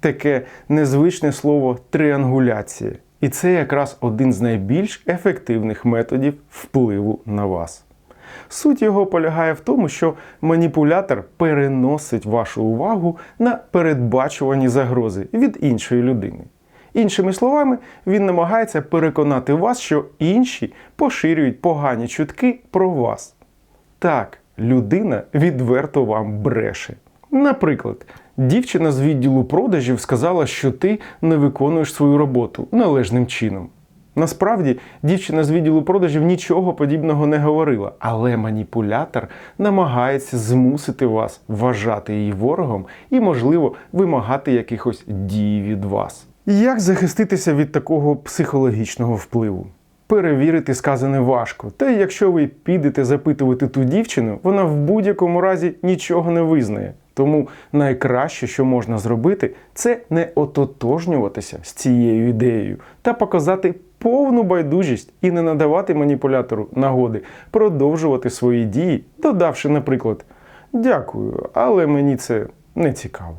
таке незвичне слово триангуляція. І це якраз один з найбільш ефективних методів впливу на вас. Суть його полягає в тому, що маніпулятор переносить вашу увагу на передбачувані загрози від іншої людини. Іншими словами, він намагається переконати вас, що інші поширюють погані чутки про вас. Так, людина відверто вам бреше. Наприклад, дівчина з відділу продажів сказала, що ти не виконуєш свою роботу належним чином. Насправді, дівчина з відділу продажів нічого подібного не говорила, але маніпулятор намагається змусити вас вважати її ворогом і, можливо, вимагати якихось дій від вас. Як захиститися від такого психологічного впливу? Перевірити сказане важко. Та й якщо ви підете запитувати ту дівчину, вона в будь-якому разі нічого не визнає. Тому найкраще, що можна зробити, це не ототожнюватися з цією ідеєю та показати повну байдужість і не надавати маніпулятору нагоди продовжувати свої дії, додавши, наприклад, дякую, але мені це не цікаво.